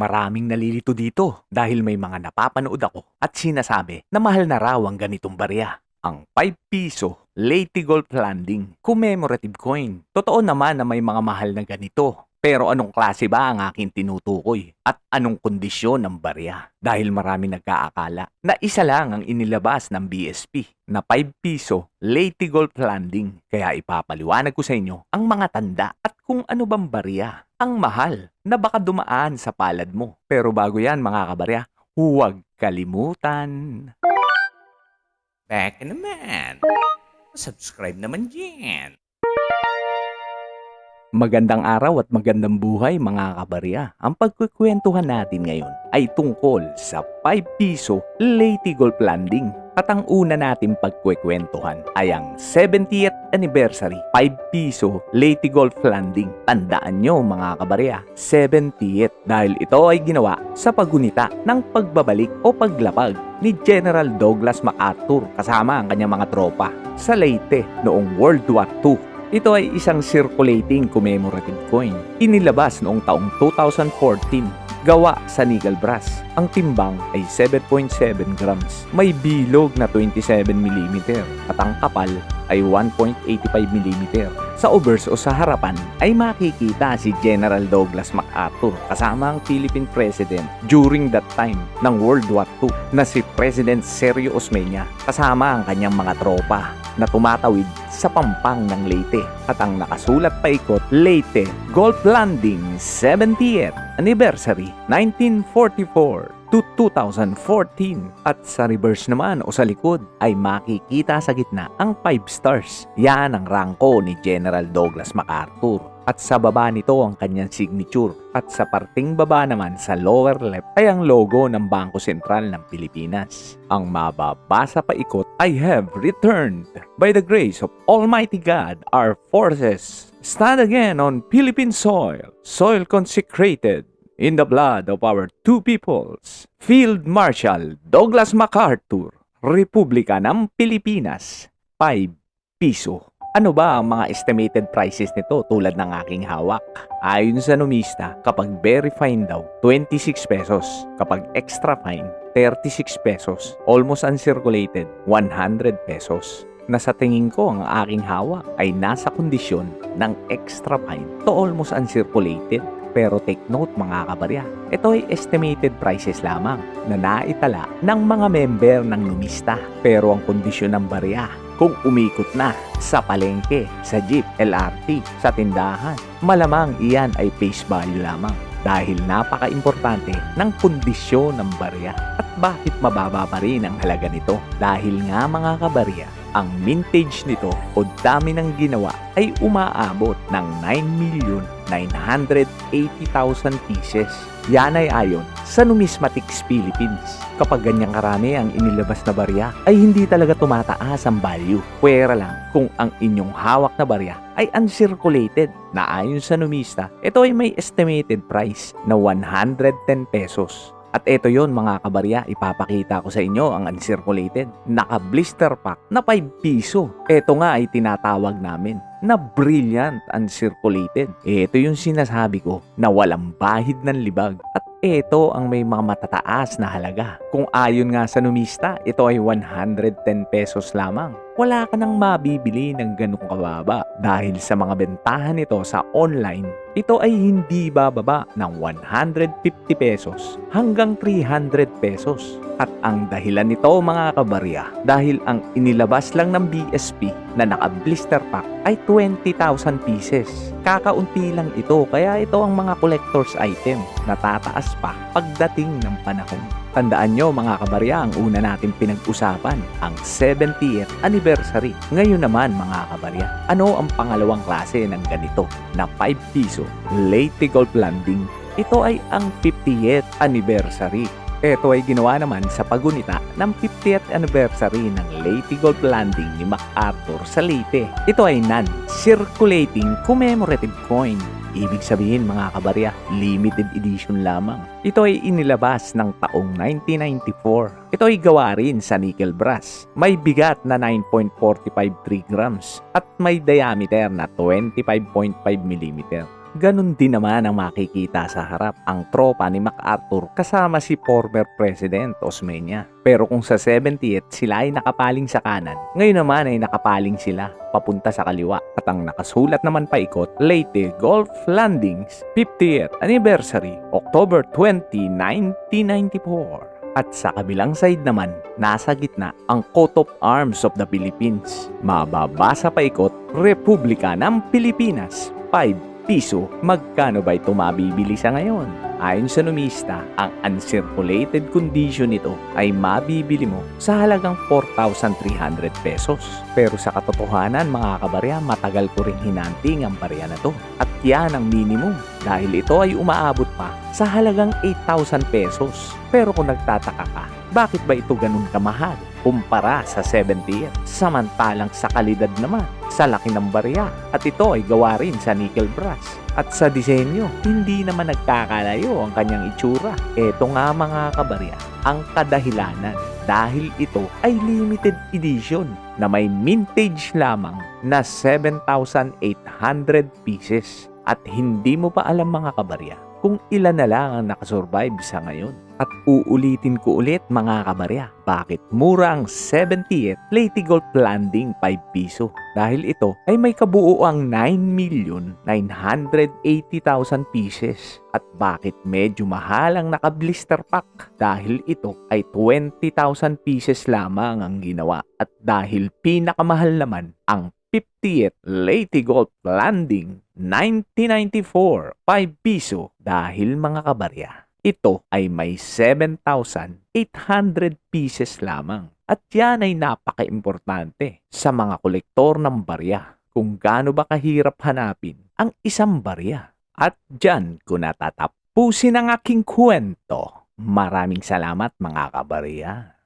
Maraming nalilito dito dahil may mga napapanood ako at sinasabi na mahal na raw ang ganitong barya. Ang 5 piso Lady Gold Landing commemorative coin. Totoo naman na may mga mahal na ganito. Pero anong klase ba ang aking tinutukoy? At anong kondisyon ng barya? Dahil marami nagkaakala na isa lang ang inilabas ng BSP na 5 piso Lady Gold Landing. Kaya ipapaliwanag ko sa inyo ang mga tanda at kung ano bang barya ang mahal na baka dumaan sa palad mo. Pero bago yan mga kabarya, huwag kalimutan. Back naman. Subscribe naman dyan. Magandang araw at magandang buhay mga kabarya. Ang pagkukwentuhan natin ngayon ay tungkol sa 5 piso Lady Gold Landing. At ang una natin pagkukwentuhan ay ang 70th anniversary 5 piso Lady Gold Landing. Tandaan nyo mga kabarya, 70th dahil ito ay ginawa sa pagunita ng pagbabalik o paglapag ni General Douglas MacArthur kasama ang kanyang mga tropa sa Leyte noong World War II. Ito ay isang circulating commemorative coin. Inilabas noong taong 2014. Gawa sa nickel brass. Ang timbang ay 7.7 grams. May bilog na 27 mm at ang kapal ay 1.85 mm. Sa obverse o sa harapan ay makikita si General Douglas MacArthur kasama ang Philippine President during that time ng World War II na si President Sergio Osmeña kasama ang kanyang mga tropa na tumatawid sa pampang ng Leyte at ang nakasulat paikot Leyte Golf Landing 70th Anniversary 1944 to 2014 at sa reverse naman o sa likod ay makikita sa gitna ang 5 stars. Yan ang rangko ni General Douglas MacArthur at sa baba nito ang kanyang signature at sa parting baba naman sa lower left ay ang logo ng Bangko Sentral ng Pilipinas. Ang mababasa pa ikot, I have returned by the grace of Almighty God our forces stand again on Philippine soil, soil consecrated in the blood of our two peoples, Field Marshal Douglas MacArthur, Republika ng Pilipinas, 5 piso. Ano ba ang mga estimated prices nito tulad ng aking hawak? Ayon sa numista, kapag very fine daw, 26 pesos. Kapag extra fine, 36 pesos. Almost uncirculated, 100 pesos na sa tingin ko ang aking hawak ay nasa kondisyon ng extra fine to almost uncirculated. Pero take note mga kabarya, ito ay estimated prices lamang na naitala ng mga member ng numista. Pero ang kondisyon ng barya, kung umikot na sa palengke, sa jeep, LRT, sa tindahan, malamang iyan ay face value lamang dahil napaka-importante ng kondisyon ng barya. At bakit mababa pa rin ang halaga nito? Dahil nga mga kabarya, ang mintage nito o dami ng ginawa ay umaabot ng 9,980,000 pieces. Yan ay ayon sa Numismatics Philippines. Kapag ganyang karami ang inilabas na barya, ay hindi talaga tumataas ang value. Pwera lang kung ang inyong hawak na barya ay uncirculated na ayon sa numista, ito ay may estimated price na 110 pesos. At ito yon mga kabarya, ipapakita ko sa inyo ang uncirculated. Naka-blister pack na 5 piso. Ito nga ay tinatawag namin na brilliant uncirculated. Ito yung sinasabi ko na walang bahid ng libag. At ito ang may mga matataas na halaga. Kung ayon nga sa numista, ito ay 110 pesos lamang. Wala ka nang mabibili ng ganong kababa dahil sa mga bentahan nito sa online ito ay hindi bababa ng 150 pesos hanggang 300 pesos. At ang dahilan nito mga kabarya, dahil ang inilabas lang ng BSP na naka-blister pack ay 20,000 pieces. Kakaunti lang ito kaya ito ang mga collector's item na tataas pa pagdating ng panahon. Tandaan nyo mga kabarya, ang una natin pinag-usapan, ang 70th anniversary. Ngayon naman mga kabarya, ano ang pangalawang klase ng ganito na 5 piso Leyte Golf Landing? Ito ay ang 50th anniversary. Ito ay ginawa naman sa pagunita ng 50th anniversary ng Leyte Golf Landing ni MacArthur sa Leyte. Ito ay non-circulating commemorative coin Ibig sabihin mga kabarya, limited edition lamang. Ito ay inilabas ng taong 1994. Ito ay gawa rin sa nickel brass. May bigat na 9.453 grams at may diameter na 25.5 mm. Ganon din naman ang makikita sa harap ang tropa ni MacArthur kasama si former President Osmeña. Pero kung sa 70th sila ay nakapaling sa kanan, ngayon naman ay nakapaling sila papunta sa kaliwa. At ang nakasulat naman paikot, Leyte Golf Landings 50th Anniversary, October 20, 1994. At sa kabilang side naman, nasa gitna ang coat of arms of the Philippines. Mababasa paikot, Republika ng Pilipinas, 5 piso. Magkano ba ito mabibili sa ngayon? Ayon sa numista, ang uncirculated condition nito ay mabibili mo sa halagang 4,300 pesos. Pero sa katotohanan mga kabarya, matagal ko rin hinanting ang barya na to. At yan ang minimum dahil ito ay umaabot pa sa halagang 8,000 pesos. Pero kung nagtataka ka, bakit ba ito ganun kamahal kumpara sa 70th? Samantalang sa kalidad naman, sa laki ng barya. At ito ay gawa rin sa nickel brass. At sa disenyo, hindi naman nagkakalayo ang kanyang itsura. Ito nga mga kabarya, ang kadahilanan dahil ito ay limited edition na may mintage lamang na 7,800 pieces. At hindi mo pa alam mga kabarya kung ilan na lang ang nakasurvive sa ngayon. At uulitin ko ulit mga kabarya, bakit mura ang 70th Lady Gold Landing 5 piso? Dahil ito ay may kabuuang 9,980,000 pieces. At bakit medyo mahal ang naka-blister pack? Dahil ito ay 20,000 pieces lamang ang ginawa. At dahil pinakamahal naman ang 50th Lady Gold Landing 1994 5 piso dahil mga kabarya. Ito ay may 7,800 pieces lamang. At yan ay napaka-importante sa mga kolektor ng barya kung gaano ba kahirap hanapin ang isang barya. At dyan ko natatapusin ang aking kwento. Maraming salamat mga kabarya.